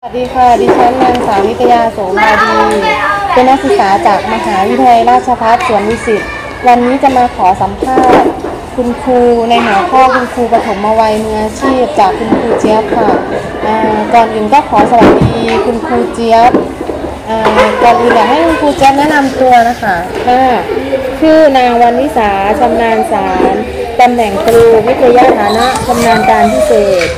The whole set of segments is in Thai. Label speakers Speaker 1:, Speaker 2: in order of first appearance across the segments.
Speaker 1: สวัสดีค่ะ ดิฉันนางสาวนิตยาโสมาดี เป็นนักศึกษาจากมหาวิทยาลัยราชภัฏสวนวิสิตวันนี้จะมาขอสัมภาษณ์คุณครูในหัวข้อคุณครูปฐมวัยมืออาชีพ จากคุณครูเจี๊ยบค่ะก่อนอื่นก็ขอสวัสดีคุณครูเจี๊ยบก่อนอื่นอยากให้คุณครูเจี๊ยบแนะนำตัวนะคะค่ะชื่อนางวันวิสาชำนาญสารตำแหน่งครูวิทยาฐานะชำนาญการพิเศษ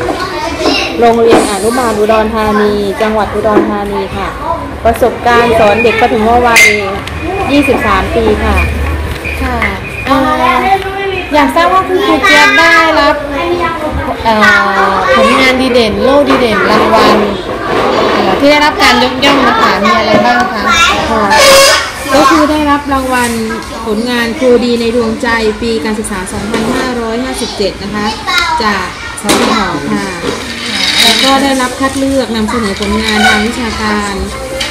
Speaker 1: โรงเรียนอนุบาลอุดรธานี จังหวัดอุดรธานีค่ะ ประสบการณ์สอนเด็กปฐมวัย 23 ปีค่ะ ค่ะเอ่ออยากทราบว่าคุณครูเจี๊ยบได้รับเอ่อผลงานดีเด่น โล่ดีเด่นรางวัลเอ่อที่ได้รับการยกย่องนะคะมีอะไรบ้างคะค่ะ
Speaker 2: ก็คือได้รับรางวัลผลงานครูดีในดวงใจปีการศึกษา 2557 นะคะ จากสพทค่ะแล้ว ก็ได้รับคัดเลือกนำเสนอผลงานทางวิชาการ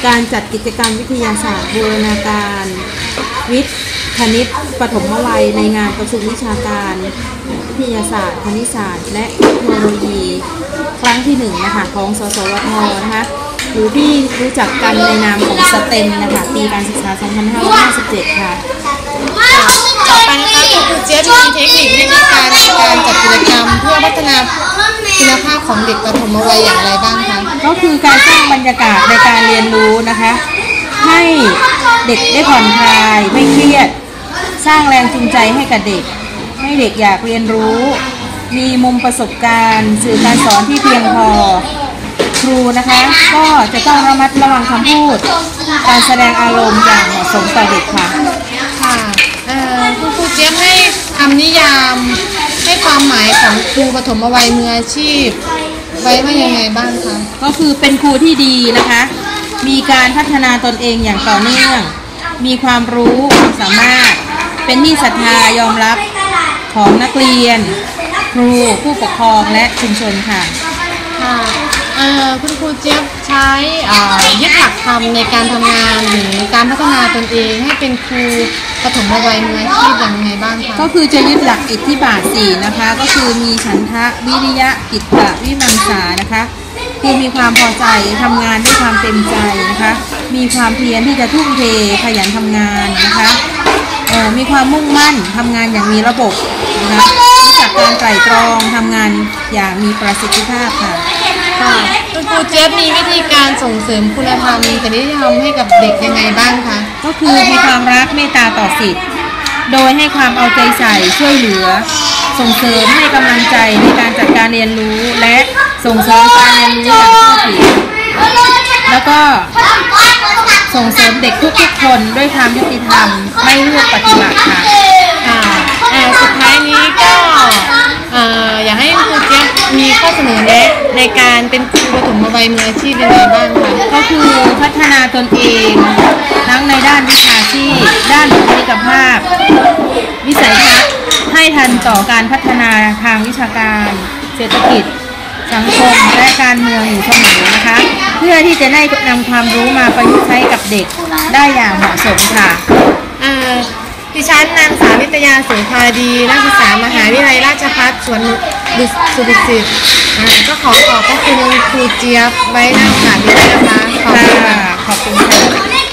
Speaker 2: การจัดกิจกรรมวิทยาศาสตร์บูรณาการ วิทย์คณิตปฐมวัยในงานประชุมวิชาการ วิทยาศาสตร์ คณิตศาสตร์ และเทคโนโลยี ครั้งที่หนึ่งนะคะของสสวทนะคะหรือที่รู้จักกันในนามของสเต็มนะคะปีการศึกษา 2557 ค่ะ
Speaker 1: ต่อไปนะคะคุณครูเจี๊ยบมีเทคนิควิธีการในการจัดกิจกรรมเพื่อพัฒนา ของเด็กปฐมวัยอย่างไรบ้างคะ
Speaker 2: ก็คือการสร้างบรรยากาศในการเรียนรู้นะคะ ให้เด็กได้ผ่อนคลายไม่เครียด สร้างแรงจูงใจให้กับเด็ก ให้เด็กอยากเรียนรู้ มีมุมประสบการณ์ สื่อการสอนที่เพียงพอครูนะคะ ก็จะต้องระมัดระวังคำพูด การแสดงอารมณ์อย่างเหมาะสมต่อเด็กค่ะ
Speaker 1: ค่ะเอ่อคุณครูเจี๊ยบให้คำนิยาม ของครูปฐมวัยมืออาชีพ ไว้ว่ายังไงบ้างคะ
Speaker 2: ก็คือเป็นครูที่ดีนะคะ มีการพัฒนาตนเองอย่างต่อเนื่อง มีความรู้ความสามารถ เป็นที่ศรัทธายอมรับของนักเรียน ครูผู้ปกครองและชุมชนค่ะ
Speaker 1: ค่ะ เออคุณครูเจี๊ยบใช้ยึดหลักธรรมในการทำงานหรือการพัฒนาตนเองให้เป็นครูปฐมวัยมืออาชีพย่างไรบ้างคะ
Speaker 2: ก็คือจะยึดหลักอิทธิบาทสี่นะคะ ก็คือมีฉันทะวิริยะกิตตะวิมังสานะคะคือมีความพอใจทำงานด้วยความเต็มใจนะคะ มีความเพียรที่จะทุ่มเทขยันทำงานนะคะมีความมุ่งมั่นทำงานอย่างมีระบบนะคะรู้จักการไตร่ตรองทำงานอย่างมีประสิทธิภาพค่ะ
Speaker 1: ค่ะคุณครูเจี๊ยบมีวิธีการส่งเสริมคุณธรรมจริยธรรมให้กับเด็กยังไงบ้างคะ
Speaker 2: ก็คือมีความรักเมตตาต่อสิทธิ์โดยให้ความเอาใจใส่ช่วยเหลือ ส่งเสริมให้กำลังใจในการจัดการเรียนรู้และส่งเสริมการเรียนรู้อย่างเข้าถึงแล้วก็ส่งเสริมเด็กทุกๆคนด้วยความยุติธรรมไม่เลือกปฏิบัติค่ะ
Speaker 1: ค่ะเอ่อสุดท้ายนี้ก็เอ่ออยากให้ครูเจี๊ยบ มีข้อเสนอแนะในการเป็นครูปฐมวัยมืออาชีพยังไงบ้างคะ
Speaker 2: ก็คือพัฒนาตนเองทั้งในด้านวิชาชีพ ด้านบุคลิกภาพ วิสัยทัศน์ให้ทันต่อการพัฒนาทางวิชาการ เศรษฐกิจ สังคมและการเมืองอยู่เสมอนะคะ เพื่อที่จะได้นำความรู้มาประยุกต์ใช้กับเด็กได้อย่างเหมาะสมค่ะ
Speaker 1: เอ่อดิฉันนางสาวนิตยาสุภาดีนักศึกษามหาวิทยาลัยราชภัฏสวน ดุสุดุสิตอ่าก็ขอขอบพระคุณครูเจี๊ยบไว้หนโอกาสนี้นะคะขอบคุณค่ะ
Speaker 2: ขอบคุณค่ะ